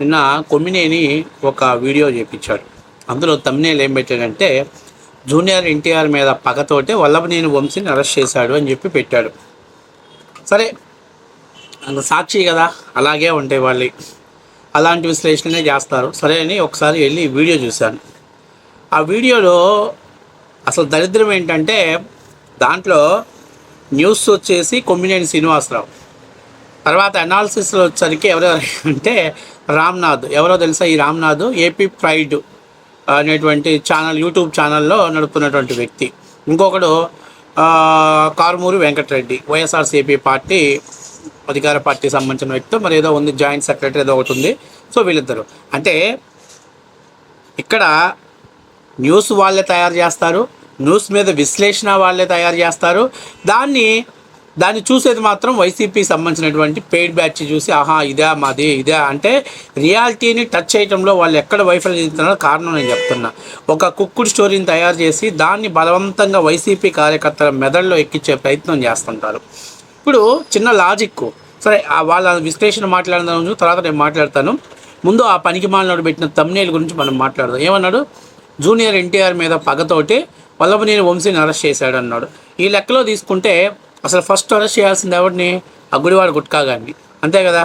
నిన్న కొమ్మినేని ఒక వీడియో చేపించాడు. అందులో తమ్నేలు ఏం పెట్టాడంటే జూనియర్ ఎన్టీఆర్ మీద పగతోటే వల్లభనేని వంశీని అరెస్ట్ చేశాడు అని చెప్పి పెట్టాడు. సరే సాక్షి కదా అలాగే ఉంటాయి వాళ్ళు. అలాంటి విశ్లేషణనే చేస్తారు. సరే అని ఒకసారి వెళ్ళి వీడియో చూశాను. ఆ వీడియోలో అసలు దరిద్రం ఏంటంటే దాంట్లో న్యూస్ వచ్చేసి కొమ్మినేని శ్రీనివాసరావు. తర్వాత అనాలిసిస్లో వచ్చేసరికి ఎవరెవరు అంటే రామ్నాథ్. ఎవరో తెలుసా ఈ రామ్నాథ్? ఏపీ ప్రైడ్ అనేటువంటి ఛానల్ యూట్యూబ్ ఛానల్లో నడుపుతున్నటువంటి వ్యక్తి. ఇంకొకడు కారుమూరి వెంకటరెడ్డి వైఎస్ఆర్సీపీ పార్టీ అధికార పార్టీ సంబంధించిన వ్యక్తి మరి ఏదో ఉంది జాయింట్ సెక్రటరీ ఏదో ఒకటి ఉంది. సో వీళ్ళిద్దరు. అంటే ఇక్కడ న్యూస్ వాళ్ళే తయారు చేస్తారు న్యూస్ మీద విశ్లేషణ వాళ్ళే తయారు చేస్తారు. దాన్ని దాన్ని చూసేది మాత్రం వైసీపీ సంబంధించినటువంటి పెయిడ్ బ్యాచ్ చూసి ఆహా ఇదే మాది ఇదే. అంటే రియాలిటీని టచ్ చేయడంలో వాళ్ళు ఎక్కడ వైఫల్యం చెందుతున్నారో కారణం నేను చెప్తున్నా. ఒక కుక్కుడు స్టోరీని తయారు చేసి దాన్ని బలవంతంగా వైసీపీ కార్యకర్తల మెదడులో ఎక్కించే ప్రయత్నం చేస్తుంటారు. ఇప్పుడు చిన్న లాజిక్ సరే వాళ్ళ విశ్లేషణ మాట్లాడిన తర్వాత నేను మాట్లాడతాను. ముందు ఆ పనికి మాలినోడు పెట్టిన తమ్నేల్ గురించి మనం మాట్లాడదాం. ఏమన్నాడు? జూనియర్ ఎన్టీఆర్ మీద పగతోటి వల్లభనేని వంశీని అరెస్ట్ చేశాడు అన్నాడు ఈ లెక్కలో తీసుకుంటే అసలు ఫస్ట్ అరెస్ట్ చేయాల్సింది ఎవరిని? ఆ గుడివాడ గుట్కా గారిని. అంతే కదా?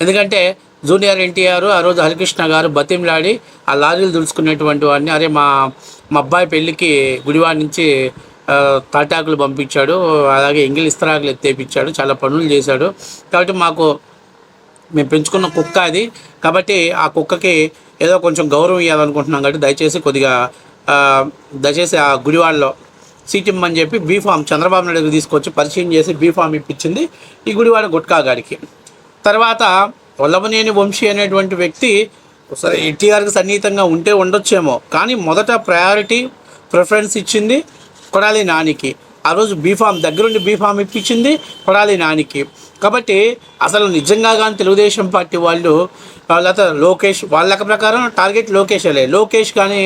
ఎందుకంటే జూనియర్ ఎన్టీఆర్ ఆ రోజు హరికృష్ణ గారు బతిమలాడి ఆ లారీలు దులుచుకునేటువంటి వాడిని అరే మా మా అబ్బాయి పెళ్ళికి గుడివాడ నుంచి తాటాకులు పంపించాడు అలాగే ఎంగిల్ ఇస్తరాకులు ఎత్తేపించాడు చాలా పనులు చేశాడు. కాబట్టి మాకు మేము పెంచుకున్న కుక్క అది. కాబట్టి ఆ కుక్కకి ఏదో కొంచెం గౌరవం ఇవ్వాలనుకుంటున్నాం కాబట్టి దయచేసి కొద్దిగా దయచేసి ఆ గుడివాడలో సీట్ ఇమ్మని చెప్పి బీఫామ్ చంద్రబాబు నాయుడు తీసుకొచ్చి పరిచయం చేసి బీఫామ్ ఇప్పించింది ఈ గుడివాడ గుట్కా గారికి. తర్వాత వల్లభనేని వంశీ అనేటువంటి వ్యక్తి సరే ఎన్టీఆర్కి సన్నిహితంగా ఉంటే ఉండొచ్చేమో కానీ మొదట ప్రయారిటీ ప్రిఫరెన్స్ ఇచ్చింది కొడాలి నానికి. ఆ రోజు బీఫామ్ దగ్గరుండి బీఫామ్ ఇప్పించింది కొడాలి నానికి. కాబట్టి అసలు నిజంగా కానీ తెలుగుదేశం పార్టీ వాళ్ళు లేకపోతే లోకేష్ వాళ్ళ లెక్క ప్రకారం టార్గెట్ లోకేషేలే లోకేష్ కానీ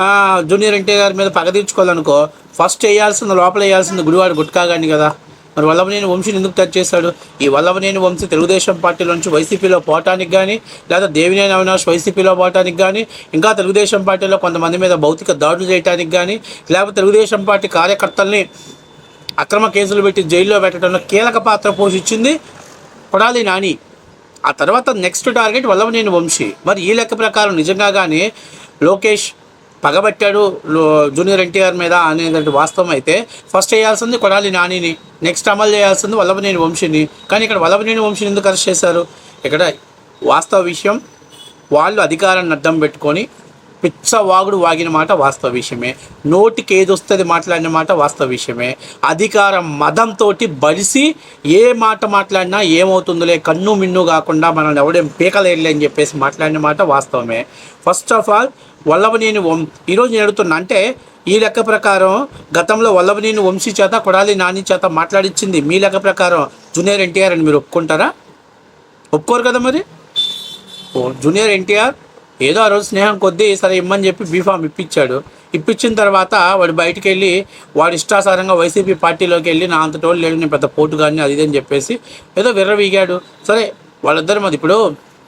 జూనియర్ జూనియర్ ఎన్టీఆర్ మీద పగ తీర్చుకోవాలనుకో ఫస్ట్ వేయాల్సింది లోపల వేయాల్సింది గుడివాడు గుట్కా కానీ కదా. మరి వల్లభనేని వంశీని ఎందుకు టచ్ చేశాడు? ఈ వల్లభనేని వంశీ తెలుగుదేశం పార్టీలో నుంచి వైసీపీలో పోవటానికి కానీ లేదా దేవినేని అవినాష్ వైసీపీలో పోవటానికి కానీ ఇంకా తెలుగుదేశం పార్టీలో కొంతమంది మీద భౌతిక దాడులు చేయడానికి కానీ లేకపోతే తెలుగుదేశం పార్టీ కార్యకర్తల్ని అక్రమ కేసులు పెట్టి జైల్లో పెట్టడంలో కీలక పాత్ర పోషించింది కొడాలి నాని. ఆ తర్వాత నెక్స్ట్ టార్గెట్ వల్లభనేని వంశీ. మరి ఈ లెక్క ప్రకారం నిజంగా కానీ లోకేష్ పగబట్టాడు జూనియర్ ఎన్టీఆర్ మీద అనేటువంటి వాస్తవం అయితే ఫస్ట్ చేయాల్సింది కొడాలి నానిని నెక్స్ట్ అమలు చేయాల్సింది వల్లభనేని వంశీని. కానీ ఇక్కడ వల్లభనేని వంశీని ఎందుకు అరెస్ట్ చేశారు? ఇక్కడ వాస్తవ విషయం వాళ్ళు అధికారాన్ని అడ్డం పెట్టుకొని పిచ్చ వాగుడు వాగిన మాట వాస్తవ విషయమే. నోటికి ఏది వస్తుంది మాట్లాడిన మాట వాస్తవ విషయమే. అధికారం మదంతో బలిసి ఏ మాట మాట్లాడినా ఏమవుతుందిలే కన్ను మిన్ను కాకుండా మనల్ని ఎవడేం పీకలేడులే అని చెప్పేసి మాట్లాడిన మాట వాస్తవమే. ఫస్ట్ ఆఫ్ ఆల్ వల్లభనేని వం ఈరోజు నేను అడుగుతున్నా అంటే ఈ లెక్క ప్రకారం గతంలో వల్లభనేని వంశీ చేత కొడాలి నాని చేత మాట్లాడించింది మీ లెక్క ప్రకారం జూనియర్ ఎన్టీఆర్ అని మీరు ఒప్పుకుంటారా? ఒప్పుకోరు కదా మరి? ఓ జూనియర్ ఎన్టీఆర్ ఏదో ఆ రోజు స్నేహం కొద్దీ సరే ఇమ్మని చెప్పి బీఫామ్ ఇప్పించాడు. ఇప్పించిన తర్వాత వాడు బయటికి వెళ్ళి వాడు ఇష్టాసారంగా వైసీపీ పార్టీలోకి వెళ్ళి నా అంత టోళ్ళు లేడు నేను పెద్ద పోటు కానీ అది ఇదని అని చెప్పేసి ఏదో విర్రవీగాడు. సరే వాళ్ళిద్దరు మాది ఇప్పుడు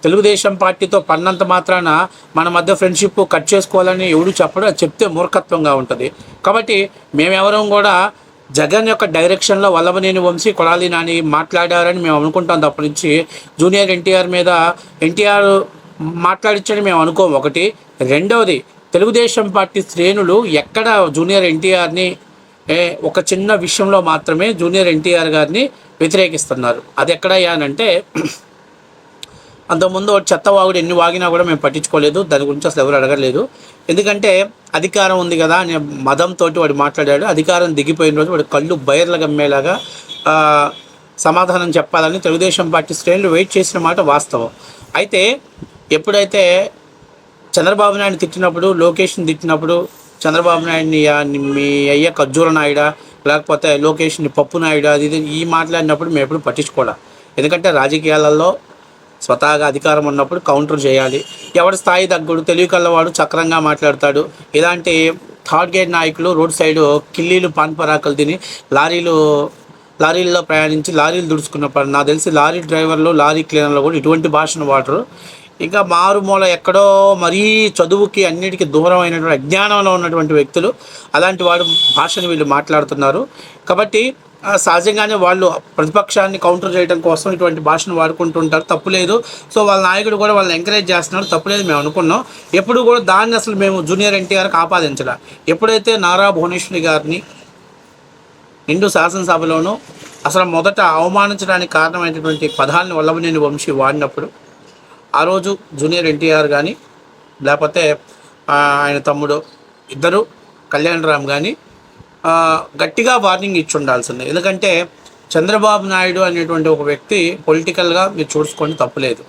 తెలుగుదేశం పార్టీతో పన్నంత మాత్రాన మన మధ్య ఫ్రెండ్షిప్ కట్ చేసుకోవాలని ఎవడు చెప్పడం అది చెప్తే మూర్ఖత్వంగా ఉంటుంది. కాబట్టి మేమెవరం కూడా జగన్ యొక్క డైరెక్షన్లో వల్లభనేని వంశీ కొడాలి నాని మాట్లాడారని మేము అనుకుంటాం తప్ప నుంచి జూనియర్ ఎన్టీఆర్ మీద ఎన్టీఆర్ మాట్లాడించని మేము అనుకోం. ఒకటి. రెండవది తెలుగుదేశం పార్టీ శ్రేణులు ఎక్కడ జూనియర్ ఎన్టీఆర్ని ఒక చిన్న విషయంలో మాత్రమే జూనియర్ ఎన్టీఆర్ గారిని వ్యతిరేకిస్తున్నారు. అది ఎక్కడయ్యా అంటే అంతకుముందు చెత్త వాగుడు ఎన్ని వాగినా కూడా మేము పట్టించుకోలేదు. దాని గురించి అసలు ఎవరు అడగలేదు. ఎందుకంటే అధికారం ఉంది కదా అనే మదంతో వాడు మాట్లాడాడు. అధికారం దిగిపోయిన రోజు వాడు కళ్ళు బయర్ల గమ్మేలాగా సమాధానం చెప్పాలని తెలుగుదేశం పార్టీ శ్రేణులు వెయిట్ చేసిన మాట వాస్తవం. అయితే ఎప్పుడైతే చంద్రబాబు నాయుడు తిట్టినప్పుడు లోకేష్ని తిట్టినప్పుడు చంద్రబాబు నాయుడిని మీ అయ్య ఖర్జూర నాయుడా లేకపోతే లోకేష్ని పప్పు నాయుడా అది ఇది ఈ మాట్లాడినప్పుడు మేము ఎప్పుడు పట్టించుకోవాలి ఎందుకంటే రాజకీయాలలో స్వతహాగా అధికారం ఉన్నప్పుడు కౌంటర్ చేయాలి. ఎవరి స్థాయి తగ్గుడు తెలివి కళ్ళవాడు చక్రంగా మాట్లాడతాడు. ఇలాంటి థర్డ్ గేట్ నాయకులు రోడ్ సైడ్ కిల్లీలు పాన్ పరాకులు తిని లారీలు లారీల్లో ప్రయాణించి లారీలు దుడుచుకున్నప్పుడు నాకు తెలిసి లారీ డ్రైవర్లు లారీ క్లీనర్లు కూడా ఇటువంటి భాషను వాడరు. ఇంకా మారుమూల ఎక్కడో మరీ చదువుకి అన్నిటికీ దూరం అయినటువంటి అజ్ఞానంలో ఉన్నటువంటి వ్యక్తులు అలాంటి వాడు భాషను వీళ్ళు మాట్లాడుతున్నారు. కాబట్టి సహజంగానే వాళ్ళు ప్రతిపక్షాన్ని కౌంటర్ చేయడం కోసం ఇటువంటి భాషను వాడుకుంటుంటారు. తప్పులేదు సో వాళ్ళ నాయకుడు కూడా వాళ్ళని ఎంకరేజ్ చేస్తున్నాడు. తప్పులేదు మేము అనుకున్నాం. ఎప్పుడు కూడా దాన్ని అసలు మేము జూనియర్ ఎన్టీఆర్కి ఆపాదించడం ఎప్పుడైతే నారా భువనేశ్వరి గారిని నిండు శాసనసభలోనూ అసలు మొదట అవమానించడానికి కారణమైనటువంటి పదాలను వల్లభనేని వంశీ వాడినప్పుడు ఆ రోజు జూనియర్ ఎన్టీఆర్ కానీ లేకపోతే ఆయన తమ్ముడు ఇద్దరు కళ్యాణ్ రామ్ కానీ గట్టిగా వార్నింగ్ ఇచ్చి ఉండాల్సిందే. ఎందుకంటే చంద్రబాబు నాయుడు అనేటువంటి ఒక వ్యక్తి పొలిటికల్గా మీరు చూసుకోండి తప్పులేదు.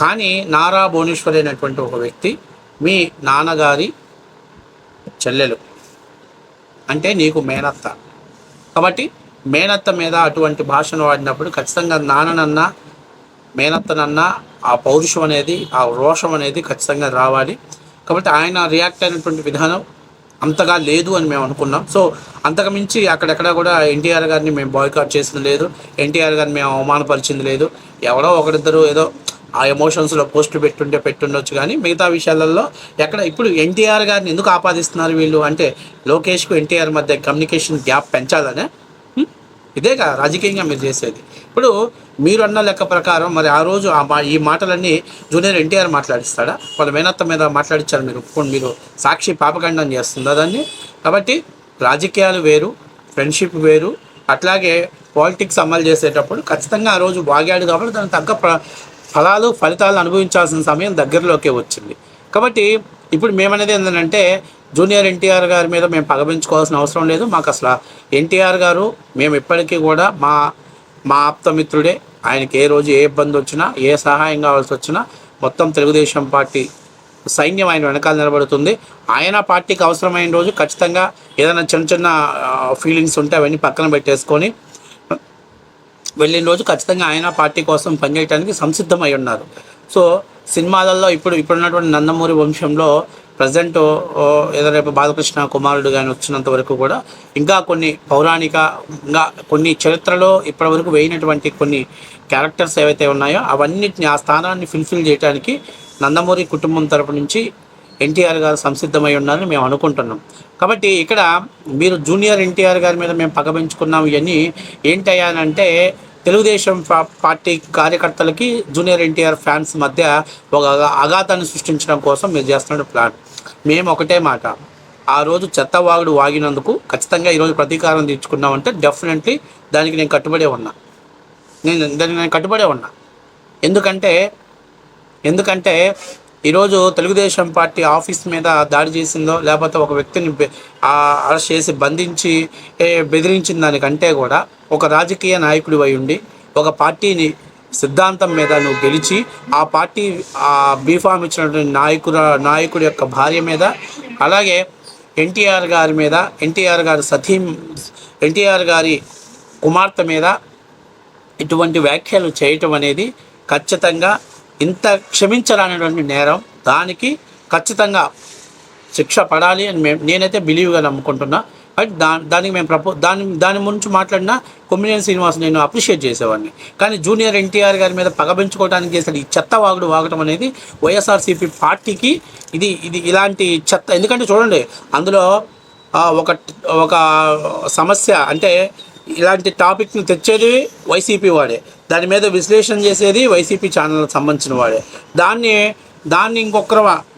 కానీ నారా భువనేశ్వరి అనేటువంటి ఒక వ్యక్తి మీ నాన్నగారి చెల్లెలు. అంటే నీకు మేనత్త. కాబట్టి మేనత్త మీద అటువంటి భాషను వాడినప్పుడు ఖచ్చితంగా నాన్ననన్నా మేనత్తనన్నా ఆ పౌరుషం అనేది ఆ రోషం అనేది ఖచ్చితంగా రావాలి. కాబట్టి ఆయన రియాక్ట్ అయినటువంటి విధానం అంతగా లేదు అని మేము అనుకున్నాం. సో అంతకు మించి అక్కడెక్కడ కూడా ఎన్టీఆర్ గారిని మేము బాయ్కాట్ చేసింది లేదు. ఎన్టీఆర్ గారిని మేము అవమానపరిచింది లేదు. ఎవరో ఒకరిద్దరు ఏదో ఆ ఎమోషన్స్లో పోస్టులు పెట్టుంటే పెట్టుండొచ్చు కానీ మిగతా విషయాలలో ఎక్కడ ఇప్పుడు ఎన్టీఆర్ గారిని ఎందుకు ఆపాదిస్తున్నారు వీళ్ళు అంటే లోకేష్కు ఎన్టీఆర్ మధ్య కమ్యూనికేషన్ గ్యాప్ పెంచాలనే? ఇదేగా రాజకీయంగా మీరు చేసేది. ఇప్పుడు మీరు అన్న లెక్క ప్రకారం మరి ఆ రోజు ఆ మా ఈ మాటలన్నీ జూనియర్ ఎన్టీఆర్ మాట్లాడిస్తాడా? వాళ్ళ మేనత్త మీద మాట్లాడించారు మీరు. ఒప్పుకోండి మీరు సాక్షి పాపగండం చేస్తుందా దాన్ని? కాబట్టి రాజకీయాలు వేరు ఫ్రెండ్షిప్ వేరు. అట్లాగే పాలిటిక్స్ అమలు చేసేటప్పుడు ఖచ్చితంగా ఆ రోజు బాగాడు కాబట్టి దానికి తగ్గ ఫలాలు ఫలితాలు అనుభవించాల్సిన సమయం దగ్గరలోకే వచ్చింది. కాబట్టి ఇప్పుడు మేమనేది ఏంటంటే జూనియర్ ఎన్టీఆర్ గారి మీద మేము పగపించుకోవాల్సిన అవసరం లేదు. మాకు అసలు ఎన్టీఆర్ గారు మేము ఇప్పటికీ కూడా మా మా ఆప్తమిత్రుడే ఆయనకి ఏ రోజు ఏ ఇబ్బంది వచ్చినా ఏ సహాయం కావాల్సి వచ్చినా మొత్తం తెలుగుదేశం పార్టీ సైన్యం ఆయన వెనకాల నిలబడుతుంది. ఆయన పార్టీకి అవసరమైన రోజు ఖచ్చితంగా ఏదైనా చిన్న చిన్న ఫీలింగ్స్ ఉంటే అవన్నీ పక్కన పెట్టేసుకొని వెళ్ళిన రోజు ఖచ్చితంగా ఆయన పార్టీ కోసం పనిచేయడానికి సంసిద్ధమై ఉన్నారు. సో సినిమాలలో ఇప్పుడు ఇప్పుడున్నటువంటి నందమూరి వంశంలో ప్రజెంట్ ఏదో రేపు బాలకృష్ణ కుమారుడు కానీ వచ్చినంత వరకు కూడా ఇంకా కొన్ని పౌరాణికంగా కొన్ని చరిత్రలో ఇప్పటివరకు వేయినటువంటి కొన్ని క్యారెక్టర్స్ ఏవైతే ఉన్నాయో అవన్నిటిని ఆ స్థానాన్ని ఫిల్ఫిల్ చేయడానికి నందమూరి కుటుంబం తరపు నుంచి ఎన్టీఆర్ గారు సంసిద్ధమై ఉన్నారని మేము అనుకుంటున్నాం. కాబట్టి ఇక్కడ మీరు జూనియర్ ఎన్టీఆర్ గారి మీద మేము పగబెంచుకున్నాం ఇవన్నీ ఏంటయ్యానంటే తెలుగుదేశం పార్టీ కార్యకర్తలకి జూనియర్ ఎన్టీఆర్ ఫ్యాన్స్ మధ్య ఒక ఆఘాతాన్ని సృష్టించడం కోసం మీరు చేస్తున్న ప్లాన్. మేము ఒకటే మాట. ఆ రోజు చెత్తవాగుడు వాగినందుకు ఖచ్చితంగా ఈరోజు ప్రతీకారం తీర్చుకున్నామంటే డెఫినెట్లీ దానికి నేను కట్టుబడే ఉన్నా. నేను దానికి నేను కట్టుబడే ఉన్నా. ఎందుకంటే ఎందుకంటే ఈరోజు తెలుగుదేశం పార్టీ ఆఫీస్ మీద దాడి చేసిందో లేకపోతే ఒక వ్యక్తిని అరెస్ట్ చేసి బంధించి బెదిరించిన దానికంటే కూడా ఒక రాజకీయ నాయకుడి అయి ఉండి ఒక పార్టీని సిద్ధాంతం మీద నువ్వు గెలిచి ఆ పార్టీ ఆ బీఫామ్ ఇచ్చినటువంటి నాయకుడు నాయకుడి యొక్క భార్య మీద అలాగే ఎన్టీఆర్ గారి మీద ఎన్టీఆర్ గారి సతీం ఎన్టీఆర్ గారి కుమార్తె మీద ఇటువంటి వ్యాఖ్యలు చేయటం అనేది ఖచ్చితంగా ఇంత క్షమించరానటువంటి నేరం దానికి ఖచ్చితంగా శిక్ష పడాలి అని మేము నేనైతే బిలీవ్గా నమ్ముకుంటున్నా. బట్ దా దానికి మేము ప్రపో దాని దాని గురించి మాట్లాడినా కొమ్మినేని శ్రీనివాస్ నేను అప్రిషియేట్ చేసేవాడిని. కానీ జూనియర్ ఎన్టీఆర్ గారి మీద పగబెంచుకోవడానికి చేసిన ఈ చెత్త వాగుడు వాగటం అనేది వైఎస్ఆర్సీపీ పార్టీకి ఇది ఇది ఇలాంటి చెత్త. ఎందుకంటే చూడండి అందులో ఒక ఒక సమస్య అంటే ఇలాంటి టాపిక్ని తెచ్చేది వైసీపీ వాడే. దాని మీద విశ్లేషణ చేసేది వైసీపీ ఛానల్కి సంబంధించిన వాడే. దాన్ని దాన్ని ఇంకొకరు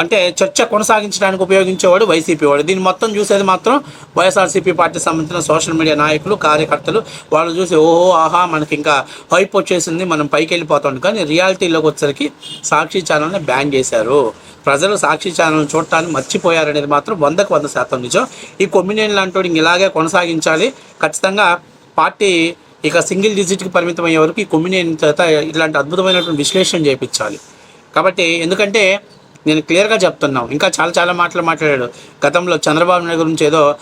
అంటే చర్చ కొనసాగించడానికి ఉపయోగించేవాడు వైసీపీ వాడు. దీన్ని మొత్తం చూసేది మాత్రం వైఎస్ఆర్సీపీ పార్టీకి సంబంధించిన సోషల్ మీడియా నాయకులు కార్యకర్తలు. వాళ్ళు చూసి ఓహో ఆహా మనకి ఇంకా హైప్ వచ్చేసింది మనం పైకి వెళ్ళిపోతాం. కానీ రియాలిటీలోకి వచ్చేసరికి సాక్షి ఛానల్ని బ్యాన్ చేశారు. ప్రజలు సాక్షి ఛానల్ చూడటాన్ని మర్చిపోయారనేది మాత్రం వందకు వంద శాతం నిజం. ఈ కొమ్మినేని లాంటి ఇంక ఇలాగే కొనసాగించాలి. ఖచ్చితంగా పార్టీ ఇక సింగిల్ డిజిట్కి పరిమితం అయ్యే వరకు ఈ కొమ్మినేని చేత ఇలాంటి అద్భుతమైనటువంటి విశ్లేషణ చేయించాలి. కాబట్టి ఎందుకంటే నేను క్లియర్గా చెప్తున్నాం ఇంకా చాలా చాలా మాటలు మాట్లాడాడు. గతంలో చంద్రబాబు నాయుడు గురించి ఏదో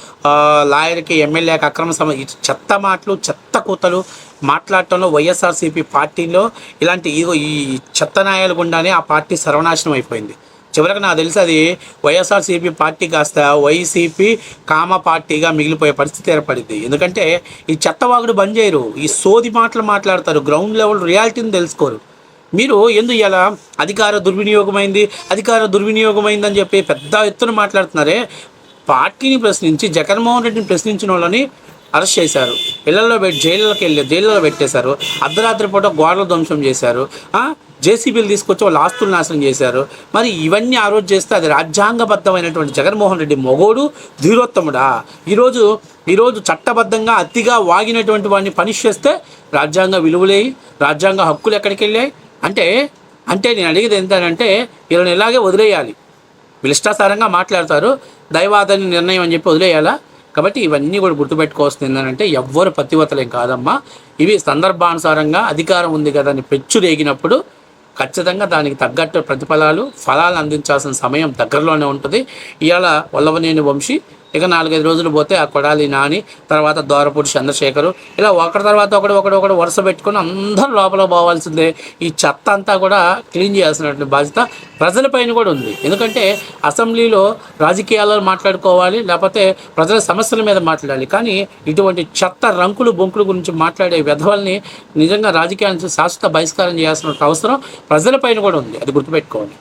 లాయర్కి ఎమ్మెల్యేకి అక్రమ సమ చెత్త మాటలు చెత్త కూతలు మాట్లాడటంలో వైఎస్ఆర్సీపీ పార్టీలో ఇలాంటి ఈ- ఈ చెత్త నాయాలు గుండానే ఆ పార్టీ సర్వనాశనం అయిపోయింది. చివరికి నాకు తెలిసి అది వైఎస్ఆర్సీపీ పార్టీ కాస్త వైసీపీ కామ పార్టీగా మిగిలిపోయే పరిస్థితి ఏర్పడింది. ఎందుకంటే ఈ చెత్తవాగుడు బంద్ చేయరు. ఈ సోది మాటలు మాట్లాడతారు. గ్రౌండ్ లెవెల్ రియాలిటీని తెలుసుకోరు. మీరు ఎందు ఇలా అధికార దుర్వినియోగమైంది అధికార దుర్వినియోగమైంది అని చెప్పి పెద్ద ఎత్తున మాట్లాడుతున్నారే. పార్టీని ప్రశ్నించి జగన్మోహన్ రెడ్డిని ప్రశ్నించిన వాళ్ళని అరెస్ట్ చేశారు. పిల్లల్లో పెట్టి జైళ్ళకి వెళ్ళి జైళ్ళలో పెట్టేశారు. అర్ధరాత్రి పూట గోడలు ధ్వంసం చేశారు. జేసీబీలు తీసుకొచ్చి వాళ్ళ ఆస్తులు నాశనం చేశారు. మరి ఇవన్నీ ఆ రోజు చేస్తే అది రాజ్యాంగబద్ధమైనటువంటి జగన్మోహన్ రెడ్డి మొగోడు ధీరోత్తముడా? ఈరోజు ఈరోజు చట్టబద్ధంగా అతిగా వాగినటువంటి వాడిని పనిష్ చేస్తే రాజ్యాంగ విలువలేయి రాజ్యాంగ హక్కులు ఎక్కడికి వెళ్ళాయి అంటే అంటే నేను అడిగేది ఏంటంటే వీళ్ళని ఇలాగే వదిలేయాలి. వీళ్ళు ఇష్టాసారంగా మాట్లాడతారు దైవాదని నిర్ణయం అని చెప్పి వదిలేయాలా? కాబట్టి ఇవన్నీ కూడా గుర్తుపెట్టుకోవాల్సింది ఏంటంటే ఎవ్వరు పతివతలేం కాదమ్మా. ఇవి సందర్భానుసారంగా అధికారం ఉంది కదా అని పెచ్చు రేగినప్పుడు ఖచ్చితంగా దానికి తగ్గట్టు ప్రతిఫలాలు ఫలాలు అందించాల్సిన సమయం దగ్గరలోనే ఉంటుంది. ఇవాళ వల్లవనేని వంశీ ఇక నాలుగైదు రోజులు పోతే ఆ కొడాలి నాని తర్వాత దోరపూడి చంద్రశేఖరు. ఇలా ఒకటి తర్వాత ఒకటి ఒకటి ఒకటి వరుస పెట్టుకొని అందరూ లోపల పోవాల్సిందే. ఈ చెత్త అంతా కూడా క్లీన్ చేయాల్సినటువంటి బాధ్యత ప్రజలపైన కూడా ఉంది. ఎందుకంటే అసెంబ్లీలో రాజకీయాల్లో మాట్లాడుకోవాలి లేకపోతే ప్రజల సమస్యల మీద మాట్లాడాలి. కానీ ఇటువంటి చెత్త రంకులు బొంకుల గురించి మాట్లాడే విధవల్ని నిజంగా రాజకీయాల నుంచి శాశ్వత బహిష్కారం చేయాల్సిన అవసరం ప్రజలపైన కూడా ఉంది. అది గుర్తుపెట్టుకోవాలి.